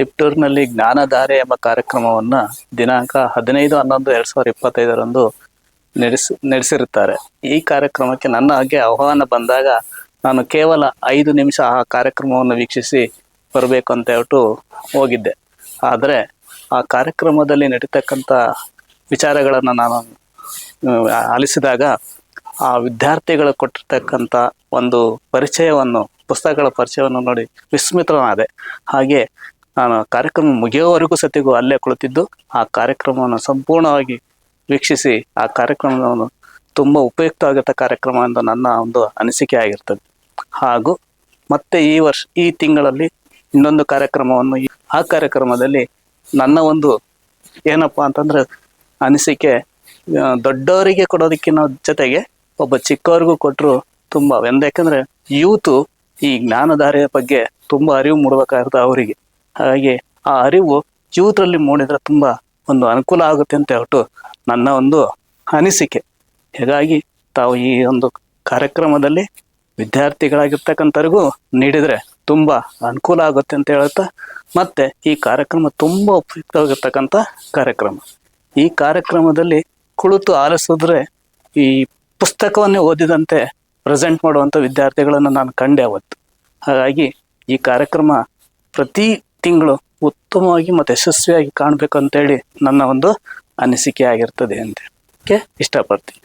ತಿಪ್ಟೂರಿನಲ್ಲಿ ಜ್ಞಾನಧಾರೆ ಎಂಬ ಕಾರ್ಯಕ್ರಮವನ್ನ ದಿನಾಂಕ ಹದಿನೈದು, ಹನ್ನೊಂದು, ಎರಡ್ ಸಾವಿರದ ಇಪ್ಪತ್ತೈದರಂದು ನಡೆಸಿ, ನಡೆಸಿರುತ್ತಾರೆ. ಈ ಕಾರ್ಯಕ್ರಮಕ್ಕೆ ನನ್ನ ಹಾಗೆ ಆಹ್ವಾನ ಬಂದಾಗ ನಾನು ಕೇವಲ ಐದು ನಿಮಿಷ ಆ ಕಾರ್ಯಕ್ರಮವನ್ನು ವೀಕ್ಷಿಸಿ ಬರಬೇಕು ಅಂತ ಹೇಳ್ಬಿಟ್ಟು ಹೋಗಿದ್ದೆ. ಆದರೆ ಆ ಕಾರ್ಯಕ್ರಮದಲ್ಲಿ ನಡೀತಕ್ಕಂಥ ವಿಚಾರಗಳನ್ನು ನಾನು ಆಲಿಸಿದಾಗ ಆ ವಿದ್ಯಾರ್ಥಿಗಳು ಕೊಟ್ಟಿರ್ತಕ್ಕಂಥ ಒಂದು ಪರಿಚಯವನ್ನು, ಪುಸ್ತಕಗಳ ಪರಿಚಯವನ್ನು ನೋಡಿ ವಿಸ್ಮಿತನಾದೆ. ಹಾಗೆ ನಾನು ಕಾರ್ಯಕ್ರಮ ಮುಗಿಯೋವರೆಗೂ ಸತಿಗೂ ಅಲ್ಲೇ ಕುಳಿತಿದ್ದು, ಆ ಕಾರ್ಯಕ್ರಮವನ್ನು ಸಂಪೂರ್ಣವಾಗಿ ವೀಕ್ಷಿಸಿ, ಆ ಕಾರ್ಯಕ್ರಮವನ್ನು ತುಂಬ ಉಪಯುಕ್ತವಾಗಿರ್ತ ಕಾರ್ಯಕ್ರಮ ಎಂದು ನನ್ನ ಒಂದು ಅನಿಸಿಕೆ ಆಗಿರ್ತದೆ. ಹಾಗೂ ಮತ್ತೆ ಈ ವರ್ಷ, ಈ ತಿಂಗಳಲ್ಲಿ ಇನ್ನೊಂದು ಕಾರ್ಯಕ್ರಮವನ್ನು ಆ ಕಾರ್ಯಕ್ರಮದಲ್ಲಿ ನನ್ನ ಒಂದು ಏನಪ್ಪ ಅಂತಂದ್ರೆ ಅನಿಸಿಕೆ ದೊಡ್ಡವರಿಗೆ ಕೊಡೋದಕ್ಕಿಂತ ಜೊತೆಗೆ ಒಬ್ಬ ಚಿಕ್ಕವರಿಗೂ ಕೊಟ್ಟರು ತುಂಬ. ಯಾಕಂದ್ರೆ ಯೂತು ಈ ಜ್ಞಾನಧಾರೆಯ ಬಗ್ಗೆ ತುಂಬಾ ಅರಿವು ಮೂಡಬೇಕಾಗಿರ್ತದೆ ಅವರಿಗೆ. ಹಾಗಾಗಿ ಆ ಅರಿವು ಯೂತ್ರಲ್ಲಿ ಮೂಡಿದ್ರೆ ತುಂಬ ಒಂದು ಅನುಕೂಲ ಆಗುತ್ತೆ ಅಂತ ಹೇಳ್ಬಿಟ್ಟು ನನ್ನ ಒಂದು ಅನಿಸಿಕೆ. ಹೀಗಾಗಿ ತಾವು ಈ ಒಂದು ಕಾರ್ಯಕ್ರಮದಲ್ಲಿ ವಿದ್ಯಾರ್ಥಿಗಳಾಗಿರ್ತಕ್ಕಂಥವ್ರಿಗೂ ನೀಡಿದರೆ ತುಂಬ ಅನುಕೂಲ ಆಗುತ್ತೆ ಅಂತ ಹೇಳುತ್ತಾ, ಮತ್ತೆ ಈ ಕಾರ್ಯಕ್ರಮ ತುಂಬ ಉಪಯುಕ್ತವಾಗಿರ್ತಕ್ಕಂಥ ಕಾರ್ಯಕ್ರಮ. ಈ ಕಾರ್ಯಕ್ರಮದಲ್ಲಿ ಕುಳಿತು ಆಲಿಸಿದ್ರೆ ಈ ಪುಸ್ತಕವನ್ನೇ ಓದಿದಂತೆ ಪ್ರೆಸೆಂಟ್ ಮಾಡುವಂಥ ವಿದ್ಯಾರ್ಥಿಗಳನ್ನು ನಾನು ಕಂಡೆ ಅವತ್ತು. ಹಾಗಾಗಿ ಈ ಕಾರ್ಯಕ್ರಮ ಪ್ರತಿ ತಿಂಗಳು ಉತ್ತಮವಾಗಿ ಮತ್ತು ಯಶಸ್ವಿಯಾಗಿ ಕಾಣಬೇಕು ಅಂತೇಳಿ ನನ್ನ ಒಂದು ಅನಿಸಿಕೆ ಆಗಿರ್ತದೆ ಅಂತ ಇಷ್ಟಪಡ್ತೀನಿ.